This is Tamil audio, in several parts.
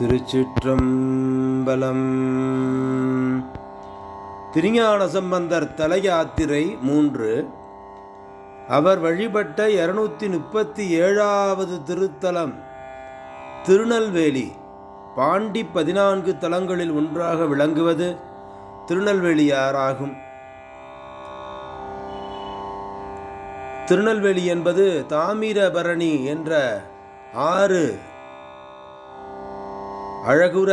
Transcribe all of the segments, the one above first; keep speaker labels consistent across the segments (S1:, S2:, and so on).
S1: திருச்சிற்றம்பலம். திருஞான சம்பந்தர் தல யாத்திரை மூன்று. அவர் வழிபட்ட இருநூத்தி முப்பத்தி ஏழாவது திருத்தலம் திருநெல்வேலி. பாண்டி பதினான்கு தலங்களில் ஒன்றாக விளங்குவது திருநெல்வேலியாராகும். திருநெல்வேலி என்பது தாமிரபரணி என்ற ஆறு அழகுற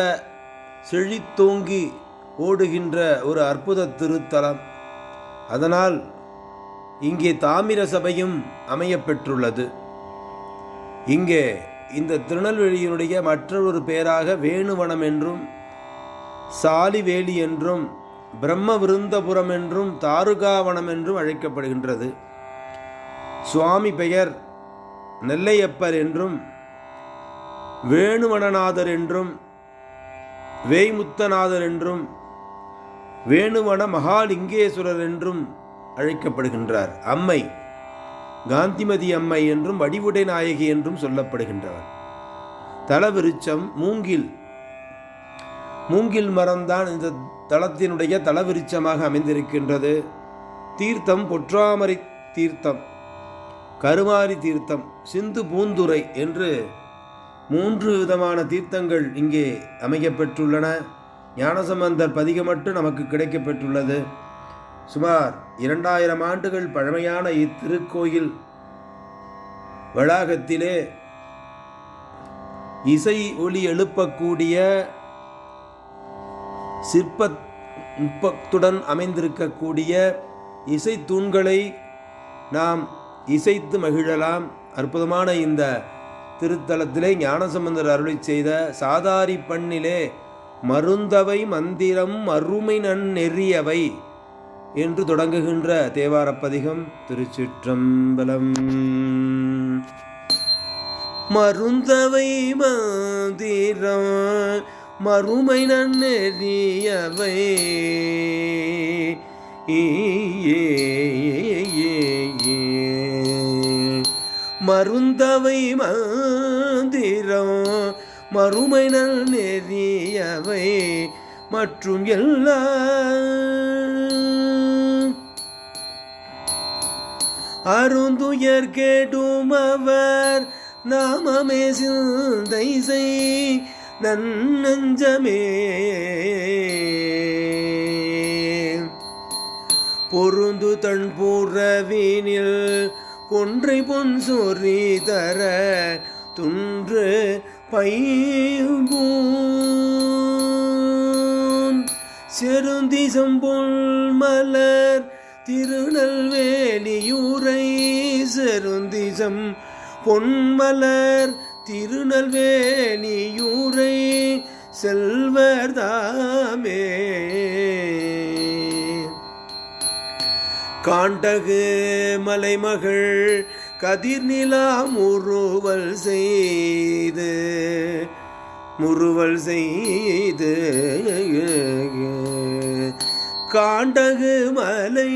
S1: செழித்தோங்கி ஓடுகின்ற ஒரு அற்புத திருத்தலம். அதனால் இங்கே தாமிர சபையும் அமையப்பெற்றுள்ளது. இங்கே இந்த திருநெல்வேலியினுடைய மற்றொரு பெயராக வேணுவனம் என்றும் சாலிவேலி என்றும் பிரம்ம விருந்தபுரம் என்றும் தாருகாவனம் என்றும் அழைக்கப்படுகின்றது. சுவாமி பெயர் நெல்லையப்பர் என்றும் வேணுவனநாதர் என்றும் வேய்முத்தநாதர் என்றும் வேணுவன மகாலிங்கேஸ்வரர் என்றும் அழைக்கப்படுகின்றார். அம்மை காந்திமதி அம்மை என்றும் வடிவுடை நாயகி என்றும் சொல்லப்படுகின்றவர். தலவிருச்சம் மூங்கில். மூங்கில் மரம்தான் இந்த தளத்தினுடைய தலவிருச்சமாக அமைந்திருக்கின்றது. தீர்த்தம் பொற்றாமரை தீர்த்தம் கருமாரி தீர்த்தம் சிந்து பூந்துரை என்று மூன்று விதமான தீர்த்தங்கள் இங்கே அமைக்கப்பெற்றுள்ளன ஞானசம்பந்தர் பதிகமட்டு நமக்கு கிடைக்கப்பெற்றுள்ளது. சுமார் இரண்டாயிரம் ஆண்டுகள் பழமையான இத்திருக்கோயில் வளாகத்திலே இசை ஒளி எழுப்பக்கூடிய சிற்ப நுட்பத்துடன் அமைந்திருக்கக்கூடிய இசை தூண்களை நாம் இசைத்து மகிழலாம். அற்புதமான இந்த திருத்தலத்திலே ஞானசம்பந்தர் அருளி செய்த சாதாரி பண்ணிலே மருந்தவை மந்திரம் அருமை நன்னெறியவை என்று தொடங்குகின்ற தேவாரப்பதிகம் திருச்சிற்றம்பலம் மருந்தவை மந்திரம் மறுமை நன்னெறியவை ஏ மா ஏ மறுமை நல் நெறியவை மற்றும் எல்லா அருந்துயர் கேட்டும் அவர் நாமமே சிந்தை செய் நன்னஞ்சமே. பொருந்து தன் பூர்வீனில் கொன்றை பொன் சொறி தர துன்று பைம்பூன் செருந்தி சம்பொல் மலர் திருநெல்வேலியூரை. செருந்திசம் பொன்மலர் திருநெல்வேலியூரை. செல்வர் தாமே. காண்டகு மலைமகள் கதிர்நிலா முறுவல் செய்து முறுவல் செய்து காண்டகு மலை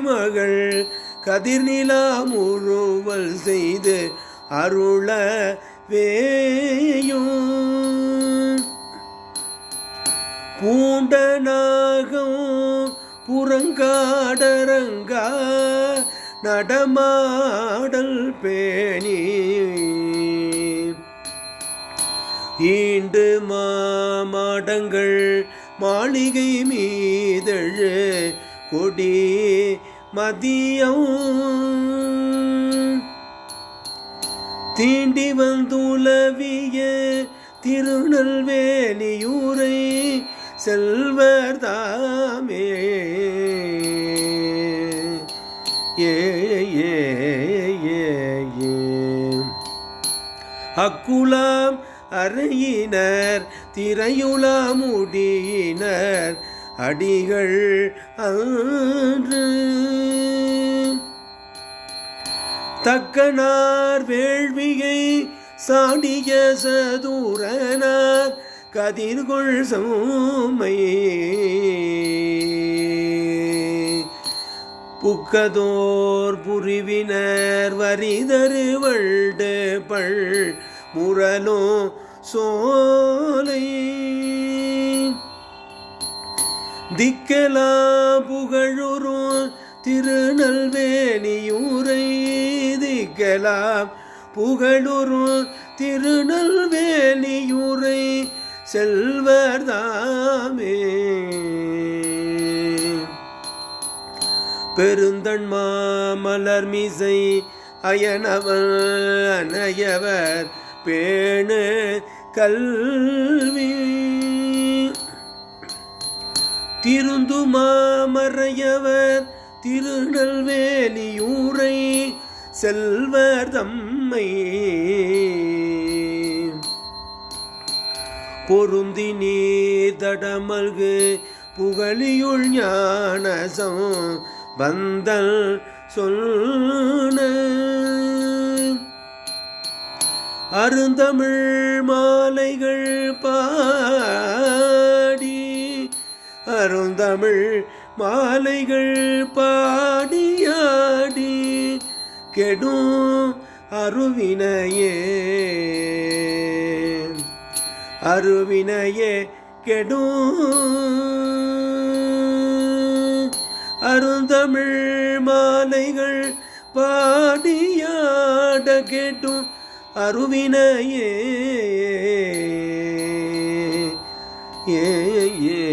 S1: மகள் கதிர்நிலா முறுவல் செய்து அருள வேயும். பூண்டனாகும் புறங்காடரங்கா நடமாடல் பேணி. ஈண்டு மாமாடங்கள் மாளிகை மீதழு கொடி மதியம் தீண்டி வந்துலவிய திருநெல்வேலியூரை செல்வர் தாமே அக்குலாம் அறையினர் திரையுலாமுடியினர் அடிகள் அன்று. தக்கனார் வேள்வியை சாடிய சதூரனார் கதிர்கொள் சோமை. புக்கதோர் புரிவினர் வரிதரு வள்டு பள் முரணோ சோலை. திக்கலா புகழுரும் திருநெல்வேலியூரை. திக்கலா புகழுரும் திருநெல்வேலியூரை செல்வர்தாமே. பெருந்தன் மாமலர் மிசை அயனவர் அனையவர் பேணு கல்வி. திருந்து மாமறையவர் திருநெல்வேலியூரை செல்வர் தம்மை. பொருந்தி நீர் தடமல்கு புகழியுள் ஞானசம் வந்தல் சொன்ன அருந்தமிழ் மாலைகள் பாடி அருந்தமிழ் மாலைகள் பாடியாடி கெடும் அருவினையே அருவினையே கெடும் அருந்தமிழ் மாலைகள் பாடியாட கேட்டும் அருவினையே. ஏ ஏ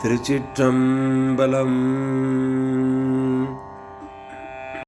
S1: திருச்சிற்றம்பலம்